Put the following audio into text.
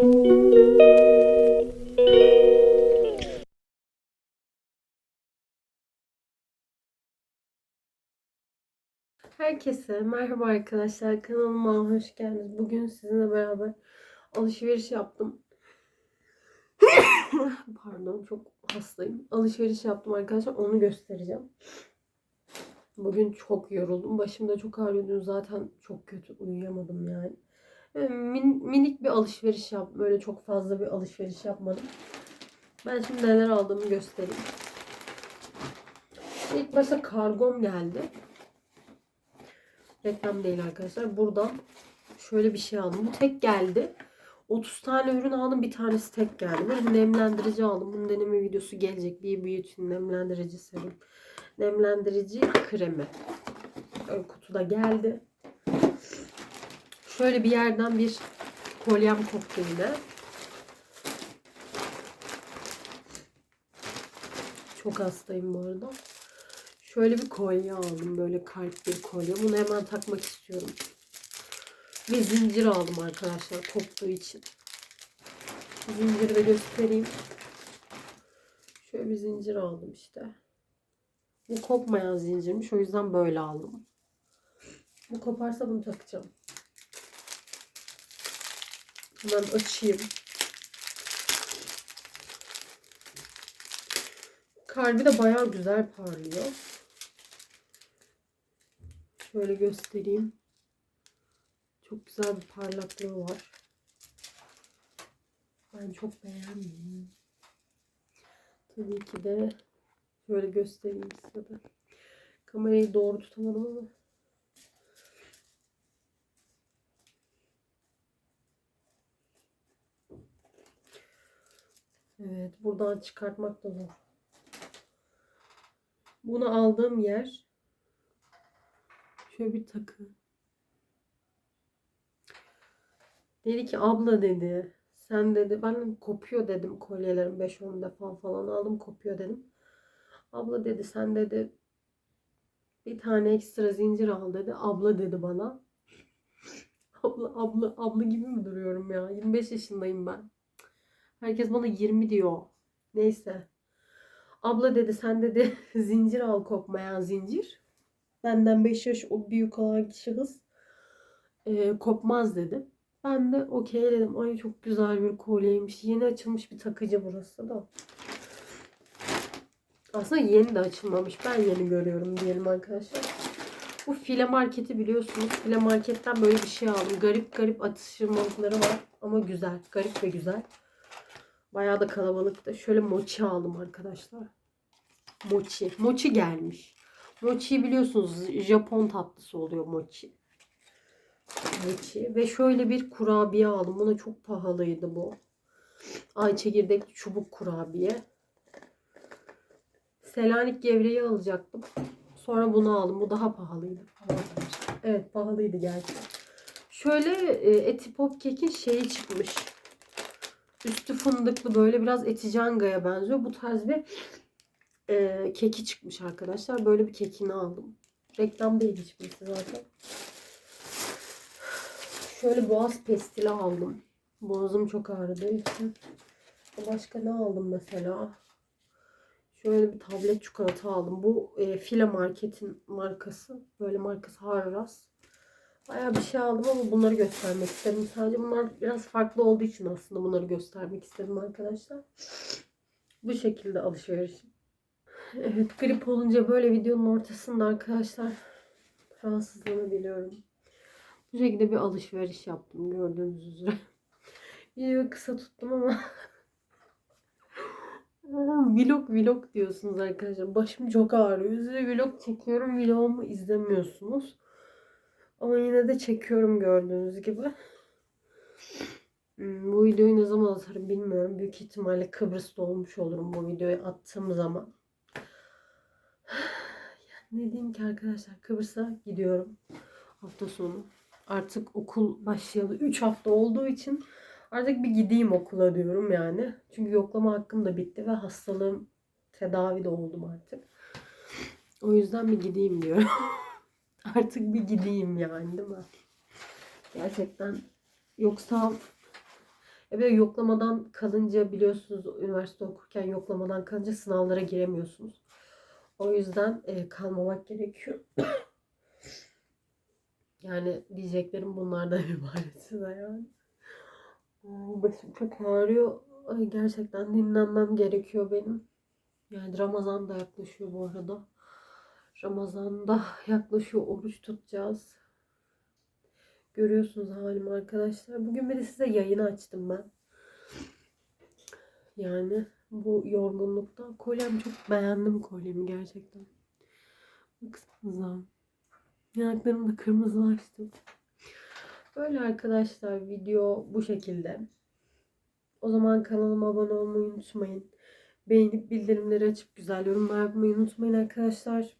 Herkese merhaba arkadaşlar. Kanalıma hoş geldiniz. Bugün sizinle beraber alışveriş yaptım. Pardon çok hastayım. Alışveriş yaptım arkadaşlar. Onu göstereceğim. Bugün çok yoruldum. Başımda çok ağrıyor. Zaten çok kötü uyuyamadım yani. Min- minik bir alışveriş yaptım. Böyle çok fazla bir alışveriş yapmadım. Ben şimdi neler aldığımı göstereyim. İlk başta kargom geldi. Reklam değil arkadaşlar. Buradan şöyle bir şey aldım. Bu tek geldi. 30 tane ürün aldım. Bir tanesi tek geldi. Böyle nemlendirici aldım. Bunun deneme videosu gelecek. Bir Beauty'nin nemlendirici serum. Nemlendirici kremi. Öyle kutuda geldi. Şöyle bir yerden bir kolyem koptu yine. Çok hastayım bu arada. Şöyle bir kolye aldım. Böyle kalp bir kolye. Bunu hemen takmak istiyorum. Ve zincir aldım arkadaşlar koptuğu için. Zinciri de göstereyim. Şöyle bir zincir aldım işte. Bu kopmayan zincirmiş. O yüzden böyle aldım. Bu koparsa bunu takacağım. Hemen açayım. Kalbi de bayağı güzel parlıyor. Şöyle göstereyim. Çok güzel bir parlaklığı var. Ben çok beğendim. Tabii ki de şöyle göstereyim size de. Kamerayı doğru tutamadım ama. Evet, buradan çıkartmak da zor. Bunu aldığım yer şöyle bir takı. Dedi ki abla dedi. Sen dedi ben kopuyor dedim kolyelerim 5-10 defa falan aldım kopuyor dedim. Abla dedi sen dedi bir tane ekstra zincir al dedi. Abla dedi bana. Abla abla abla gibi mi duruyorum ya? 25 yaşındayım ben. Herkes bana 20 diyor. Neyse. Abla dedi sen dedi zincir al kopmayan zincir. Benden 5 yaş o büyük olan şahıs e, kopmaz dedi. Ben de okey dedim. Ay çok güzel bir kolyeymiş. Yeni açılmış bir takıcı burası da. Aslında yeni de açılmamış. Ben yeni görüyorum diyelim arkadaşlar. Bu file marketi biliyorsunuz. File marketten böyle bir şey aldım. Garip garip atıştırmalıkları var. Ama güzel. Garip ve güzel. Bayağı da kalabalıktı. Şöyle mochi aldım arkadaşlar. Mochi. Mochi gelmiş. Mochi biliyorsunuz Japon tatlısı oluyor mochi. Mochi. Ve şöyle bir kurabiye aldım. Buna çok pahalıydı bu. Ay çekirdekli çubuk kurabiye. Selanik gevreği alacaktım. Sonra bunu aldım. Bu daha pahalıydı. Evet pahalıydı gerçekten. Şöyle e, eti pop kekin şeyi çıkmış. Üstü fındıklı böyle biraz eticangaya benziyor. Bu tarz bir e, keki çıkmış arkadaşlar. Böyle bir kekini aldım. Reklam değil hiçbirisi zaten. Şöyle boğaz pestili aldım. Boğazım çok ağrıdığı için. Başka ne aldım mesela? Şöyle bir tablet çikolata aldım. Bu e, File Market'in markası. Böyle markası Harras. Bayağı bir şey aldım ama bunları göstermek istedim. Sadece bunlar biraz farklı olduğu için aslında bunları göstermek istedim arkadaşlar. Bu şekilde alışveriş. Evet grip olunca böyle videonun ortasında arkadaşlar rahatsızlığını biliyorum. Bu şekilde bir alışveriş yaptım gördüğünüz üzere. Videoyu kısa tuttum ama vlog vlog diyorsunuz arkadaşlar. Başım çok ağrıyor. Size vlog çekiyorum. Vlogumu izlemiyorsunuz. Ama yine de çekiyorum gördüğünüz gibi. Hmm, Bu videoyu ne zaman atarım bilmiyorum. Büyük ihtimalle Kıbrıs'ta olmuş olurum bu videoyu attığım zaman. Ne diyeyim ki arkadaşlar Kıbrıs'a gidiyorum hafta sonu. Artık okul başlayalı 3 hafta olduğu için artık bir gideyim okula diyorum yani. Çünkü yoklama hakkım da bitti ve hastalığım tedavi de oldum artık. O yüzden bir gideyim diyorum. artık bir gideyim yani değil mi? Gerçekten yoksa E bir de yoklamadan kalınca biliyorsunuz üniversite okurken yoklamadan kalınca sınavlara giremiyorsunuz. O yüzden e, kalmamak gerekiyor. yani diyeceklerim bunlardan ibaret size yani. Başım çok ağrıyor. Ay, gerçekten dinlenmem gerekiyor benim. Yani Ramazan da yaklaşıyor bu arada. Ramazan'da yaklaşıyor. Oruç tutacağız. Görüyorsunuz halimi arkadaşlar. Bugün bir de size yayını açtım ben. Yani bu yorgunlukta. Kolyem çok beğendim kolyemi gerçekten. Baksanıza. Yanaklarım da kırmızılaştı. Böyle arkadaşlar video bu şekilde. O zaman kanalıma abone olmayı unutmayın. Beğenip bildirimleri açıp güzel yorumlar yapmayı unutmayın arkadaşlar.